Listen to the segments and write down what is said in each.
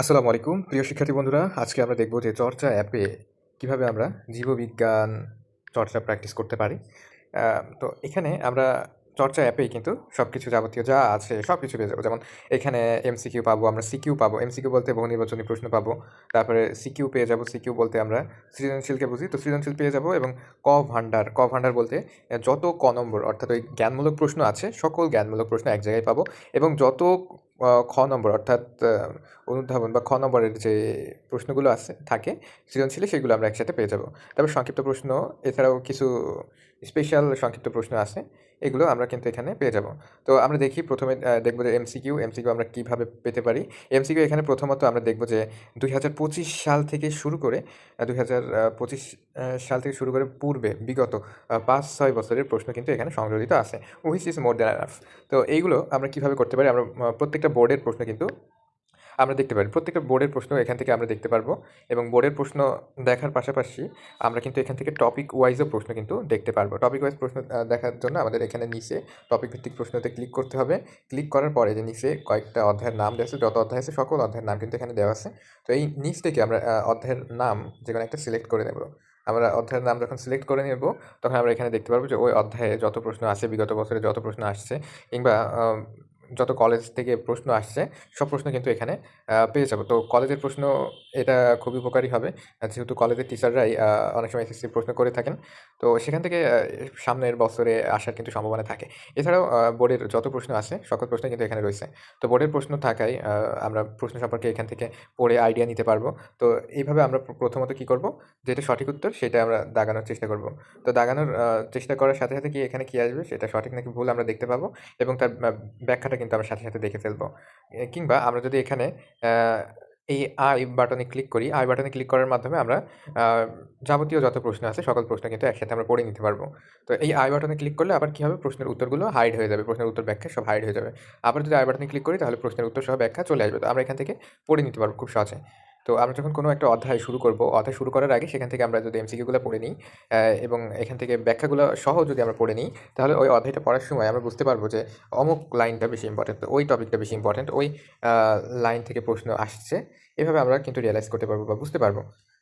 আসসালামু আলাইকুম। প্রিয় শিক্ষার্থী বন্ধুরা, আজকে আমরা দেখব যে চর্চা অ্যাপে কীভাবে আমরা জীববিজ্ঞান চর্চা প্র্যাকটিস করতে পারি। তো এখানে আমরা চর্চা অ্যাপেই কিন্তু সব কিছু যাবতীয় যা আছে সব কিছু পেয়ে যাব। যেমন এখানে এমসিকিউ পাবো, আমরা সিকিউ পাবো। এমসিকিউ বলতে বহু নির্বাচনী প্রশ্ন পাবো। তারপরে সিকিউ পেয়ে যাব। সিকিউ বলতে আমরা সৃজনশীলকে বুঝি। তো সৃজনশীল পেয়ে যাব এবং ক ভাণ্ডার ক ভাণ্ডার বলতে যত ক নম্বর, অর্থাৎ ওই জ্ঞানমূলক প্রশ্ন আছে, সকল জ্ঞানমূলক প্রশ্ন এক জায়গায় পাবো এবং যত খ নম্বর অর্থাৎ অনুধাবন বা খ নম্বরের যে প্রশ্নগুলো আছে, থাকে, সৃজনশীলে সেগুলো আমরা একসাথে পেয়ে যাব। তারপর সংক্ষিপ্ত প্রশ্ন, এছাড়াও কিছু স্পেশাল সংক্ষিপ্ত প্রশ্ন আছে, এগুলো আমরা কিন্তু এখানে পেয়ে যাব। তো আমরা দেখি প্রথমে দেখব যে এমসিকিউ এমসিকিউ আমরা কীভাবে পেতে পারি? এমসিকিউ এখানে প্রথমত আমরা দেখব যে দুই হাজার পঁচিশ সাল থেকে শুরু করে দুই হাজার পঁচিশ সাল থেকে শুরু করে পূর্বে বিগত পাঁচ ছয় বছরের প্রশ্ন কিন্তু এখানে সংযোজিত আছে। Which is more than enough তো এইগুলো আমরা কীভাবে করতে পারি? আমরা প্রত্যেকটা বোর্ডের প্রশ্ন কিন্তু আমরা দেখতে পারি। প্রত্যেকটা বোর্ডের প্রশ্ন এখান থেকে আমরা দেখতে পারব এবং বোর্ডের প্রশ্ন দেখার পাশাপাশি আমরা কিন্তু এখান থেকে টপিক ওয়াইজও প্রশ্ন কিন্তু দেখতে পারব। টপিক ওয়াইজ প্রশ্ন দেখার জন্য আমাদের এখানে নিচে টপিক ভিত্তিক প্রশ্নতে ক্লিক করতে হবে। ক্লিক করার পরে যে নিচে কয়েকটা অধ্যায়ের নাম দেওয়া আছে, যত অধ্যায় আছে সকল অধ্যায়ের নাম কিন্তু এখানে দেওয়া আছে। তো এই নিচ থেকে আমরা অধ্যায়ের নাম যে কোনো একটা সিলেক্ট করে নেব। আমরা অধ্যায়ের নাম যখন সিলেক্ট করে নেব, তখন আমরা এখানে দেখতে পারব যে ওই অধ্যায়ে যত প্রশ্ন আছে, বিগত বছরে যত প্রশ্ন আসছে কিংবা যত কলেজ থেকে প্রশ্ন আসছে সব প্রশ্ন কিন্তু এখানে পেয়ে যাব। তো কলেজের প্রশ্ন এটা খুবই উপকারী হবে। যেহেতু কলেজের টিচাররাই অনেক সময় এসএসসি প্রশ্ন করে থাকেন। তো সেখান থেকে সামনের বছরে আসার কিন্তু সম্ভাবনা থাকে। এছাড়াও বোর্ডের যত প্রশ্ন আছে, সকল প্রশ্ন কিন্তু এখানে রয়েছে। তো বোর্ডের প্রশ্ন থাকায় আমরা প্রশ্ন সম্পর্কে এখান থেকে পড়ে আইডিয়া নিতে পারব। তো এইভাবে আমরা প্রথমত কি করব? যেটা সঠিক উত্তর, সেটা আমরা দাগানোর চেষ্টা করব। তো দাগানোর চেষ্টা করার সাথে সাথে কি এখানে কি আসবে? সেটা সঠিক নাকি ভুল আমরা দেখতে পাবো এবং তার ব্যাখ্যাটা কিন্তু আমরা সাথে সাথে দেখে ফেলব। কিংবা আমরা যদি এখানে এই আই বাটনে ক্লিক করি। আই বাটনে ক্লিক করার মাধ্যমে আমরা যাবতীয় যত প্রশ্ন আছে, সকল প্রশ্ন কিন্তু একসাথে আমরা পড়ে নিতে পারব। তো এই আই বাটনে ক্লিক করলে আবার কীভাবে প্রশ্নের উত্তরগুলো হাইড হয়ে যাবে। প্রশ্নের উত্তর ব্যাখ্যা সব হাইড হয়ে যাবে। আবার যদি আই বাটনে ক্লিক করি, তাহলে প্রশ্নের উত্তর সহ ব্যাখ্যা চলে আসবে। তো আমরা এখান থেকে পড়ে নিতে পারব খুব সহজে। তো আমরা যখন কোনো একটা অধ্যায় শুরু করব, অধ্যায় শুরু করার আগে সেখান থেকে আমরা যদি এমসিকিউগুলো পড়ে নিই এবং এখান থেকে ব্যাখ্যাগুলো সহ যদি আমরা পড়ে নিই, তাহলে ওই অধ্যায়টা পড়ার সময় আমরা বুঝতে পারব যে অমুক লাইনটা বেশি ইম্পর্টেন্ট ওই টপিকটা বেশি ইম্পর্টেন্ট ওই লাইন থেকে প্রশ্ন আসছে। এভাবে আমরা কিন্তু রিয়েলাইজ করতে পারব বা বুঝতে পারব।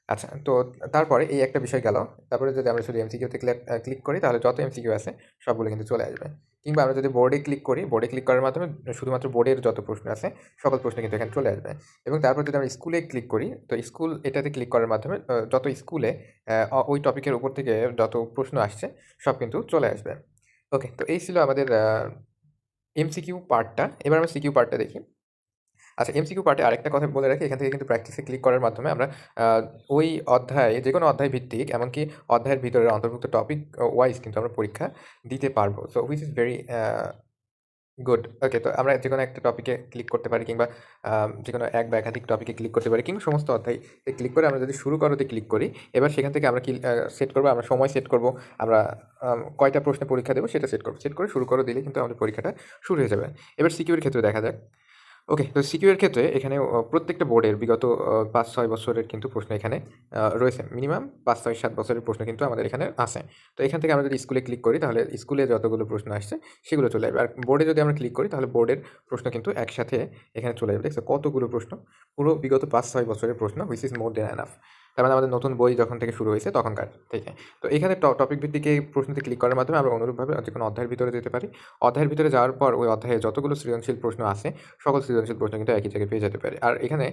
আচ্ছা তো তারপরে এই একটা বিষয় গেল। তারপরে যদি আমরা শুধু এমসিকিউতে ক্লিক করি, তাহলে যত এমসিকিউ আছে, সবগুলো কিন্তু চলে আসবে। কিংবা আমরা যদি বোর্ডে ক্লিক করি বোর্ডে ক্লিক করার মাধ্যমে শুধুমাত্র বোর্ডের যত প্রশ্ন আছে, সকল প্রশ্ন কিন্তু এখানে চলে আসবে। এবং তারপর যদি আমরা স্কুলে ক্লিক করি, তো স্কুল এটাতে ক্লিক করার মাধ্যমে যত স্কুলে ওই টপিকের উপর থেকে যত প্রশ্ন আসছে, সব কিন্তু চলে আসবে। ওকে তো এই ছিল আমাদের এমসিকিউ পার্টটা এবার আমরা সিকিউ পার্টটা দেখি। আচ্ছা এমসিকিউ পার্টে আরেকটা কথা বলে রাখি, এখান থেকে কিন্তু প্র্যাকটিসে ক্লিক করার মাধ্যমে আমরা ওই অধ্যায়ে, যে কোনো অধ্যায় ভিত্তিক, এমনকি অধ্যায়ের ভিতরে অন্তর্ভুক্ত টপিক ওয়াইজ কিন্তু আমরা পরীক্ষা দিতে পারব। So which is very good okay তো আমরা যে কোনো একটা টপিকে ক্লিক করতে পারি, কিংবা যে কোনো এক বা একাধিক টপিকে ক্লিক করতে পারি, কিংবা সমস্ত অধ্যায় ক্লিক করে আমরা যদি শুরু করোতে ক্লিক করি, এবার সেখান থেকে আমরা কি সেট করব, আমরা সময় সেট করব, আমরা কয়টা প্রশ্নে পরীক্ষা দেবো সেটা সেট করব। সেট করে শুরু করে দিলে কিন্তু আমাদের পরীক্ষাটা শুরু হয়ে যাবে। এবার সিকিউর ক্ষেত্রে দেখা যাক। ওকে তো সিকিউর ক্ষেত্রে এখানে প্রত্যেকটা বোর্ডের বিগত পাঁচ, ছয় বছরের কিন্তু প্রশ্ন এখানে রয়েছে। মিনিমাম পাঁচ, ছয়, সাত বছরের প্রশ্ন কিন্তু আমাদের এখানে আসে তো এখান থেকে আমরা যদি স্কুলে ক্লিক করি, তাহলে স্কুলে যতগুলো প্রশ্ন আসছে, সেগুলো চলে যাবে আর বোর্ডে যদি আমরা ক্লিক করি, তাহলে বোর্ডের প্রশ্ন কিন্তু একসাথে এখানে চলে যাবে দেখছ, কতগুলো প্রশ্ন? পুরো বিগত পাঁচ, ছয় বছরের প্রশ্ন which is more than enough তার মানে আমাদের নতুন বই যখন থেকে শুরু হয়েছে তখনকার থেকে। তো এখানে টপিক ভিত্তিক প্রশ্নতে ক্লিক করার মাধ্যমে আমরা অনুরূপভাবে যে কোনো অধ্যায়ের ভিতরে যেতে পারি। অধ্যায়ের ভিতরে যাওয়ার পর ওই অধ্যায়ে যতগুলো সৃজনশীল প্রশ্ন আছে, সকল সৃজনশীল প্রশ্ন কিন্তু একই জায়গায় পেয়ে যেতে পারি। আর এখানে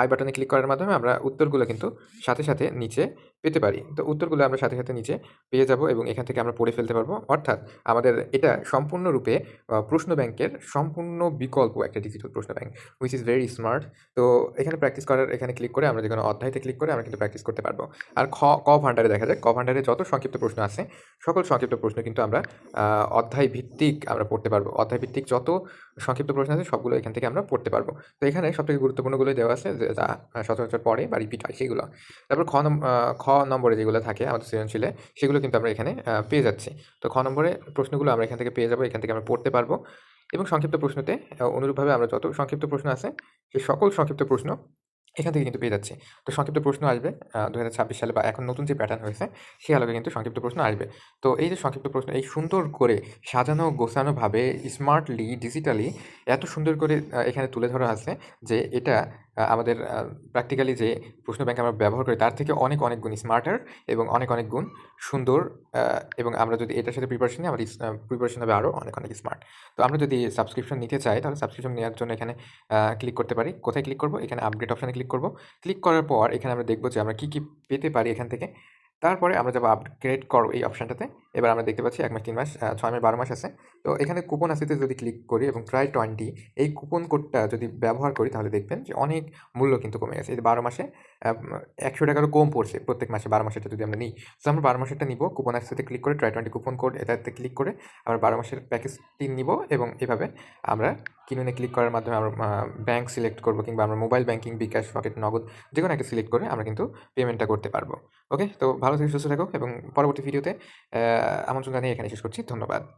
আই বাটনে ক্লিক করার মাধ্যমে আমরা উত্তরগুলো কিন্তু সাথে সাথে নিচে পেতে পারি। তো উত্তরগুলো আমরা সাথে সাথে নিচে পেয়ে যাব এবং এখান থেকে আমরা পড়ে ফেলতে পারব। অর্থাৎ আমাদের এটা সম্পূর্ণরূপে প্রশ্ন ব্যাংকের সম্পূর্ণ বিকল্প একটা ডিজিটাল প্রশ্ন bank which is very smart তো এখানে প্র্যাকটিস করার, এখানে ক্লিক করে আমরা যে কোনো অধ্যায়তে ক্লিক করে আমরা কিন্তু প্র্যাকটিস করতে পারব। আর খ, ক ভান্ডারে দেখা যায় ক ভান্ডারে যত সংক্ষিপ্ত প্রশ্ন আছে, সকল সংক্ষিপ্ত প্রশ্ন কিন্তু আমরা অধ্যায় ভিত্তিক আমরা পড়তে পারব। অধ্যায় ভিত্তিক যত সংক্ষিপ্ত প্রশ্ন আছে, সবগুলো এখান থেকে আমরা পড়তে পারব। তো এখানে সবথেকে গুরুত্বপূর্ণগুলো দেওয়া আছে, যে যা সচরাচর পড়ে বা রিপিট হয় সেগুলো। তারপর খ খ নম্বরে যেগুলো থাকে আমাদের সৃজনশীলে, সেগুলো কিন্তু আমরা এখানে পেয়ে যাচ্ছি। তো খ নম্বরে প্রশ্নগুলো আমরা এখান থেকে পেয়ে যাব, এখান থেকে আমরা পড়তে পারব। এবং সংক্ষিপ্ত প্রশ্নতে, অনুরূপভাবে আমরা যত সংক্ষিপ্ত প্রশ্ন আছে সেই সকল সংক্ষিপ্ত প্রশ্ন এখান থেকে কিন্তু পেয়ে যাচ্ছি। তো সংক্ষিপ্ত প্রশ্ন আসবে দু ২০২৬ সালে বা এখন নতুন যে প্যাটার্ন হয়েছে, সে আলোকে কিন্তু সংক্ষিপ্ত প্রশ্ন আসবে। তো এই যে সংক্ষিপ্ত প্রশ্ন, এই সুন্দর করে সাজানো গোছানোভাবে স্মার্টলি, ডিজিটালি এত সুন্দর করে এখানে তুলে ধরা আছে যে এটা আমাদের প্র্যাকটিক্যালি যে প্রশ্ন ব্যাংক আমরা ব্যবহার করি তার থেকে অনেক, অনেক গুণ স্মার্টার এবং অনেক, অনেক গুণ সুন্দর এবং আমরা যদি এটার সাথে প্রিপারেশন নিই আমাদের প্রিপারেশন হবে আরও অনেক, অনেক স্মার্ট। তো আমরা যদি সাবস্ক্রিপশন নিতে চাই তাহলে সাবস্ক্রিপশন নেওয়ার জন্য এখানে ক্লিক করতে পারি। কোথায় ক্লিক করব? এখানে আপগ্রেড অপশানে ক্লিক করব। ক্লিক করার পর এখানে আমরা দেখব যে আমরা কী, কী পেতে পারি এখান থেকে। তারপরে আমরা যাব আপগ্রেড করো এই অপশনটাতে। এবার আমরা দেখতে পাচ্ছি এক মাস, তিন মাস, ৬ মাস, ১২ মাস আছে। তো এখানে কুপন আসিতে যদি ক্লিক করি এবং ট্রাই 20 এই কুপন কোডটা যদি ব্যবহার করি তাহলে দেখবেন যে অনেক মূল্য কিন্তু কমে গেছে। এই ১২ মাসে একশো টাকারও কম পড়ছে প্রত্যেক মাসে ১২ মাসেরটা যদি আমরা নিই। তো আমরা ১২ মাসেরটা নিবো। কুপন আসিতে ক্লিক করে ট্রাই 20 কুপন কোড এটাতে ক্লিক করে আমরা ১২ মাসের প্যাকেজটি নিবো এবং এভাবে আমরা কিনুনে ক্লিক করার মাধ্যমে আমরা ব্যাংক সিলেক্ট করব কিংবা আমরা মোবাইল ব্যাংকিং, বিকাশ, রকেট, নগদ যে কোনো একটা সিলেক্ট করে আমরা কিন্তু পেমেন্টটা করতে পারব। ওকে? তো ভালো থেকে সুস্থ থেকো এবং পরবর্তী ভিডিওতে আমন্ত্রণ জানিয়ে এখানে শেষ করছি। ধন্যবাদ।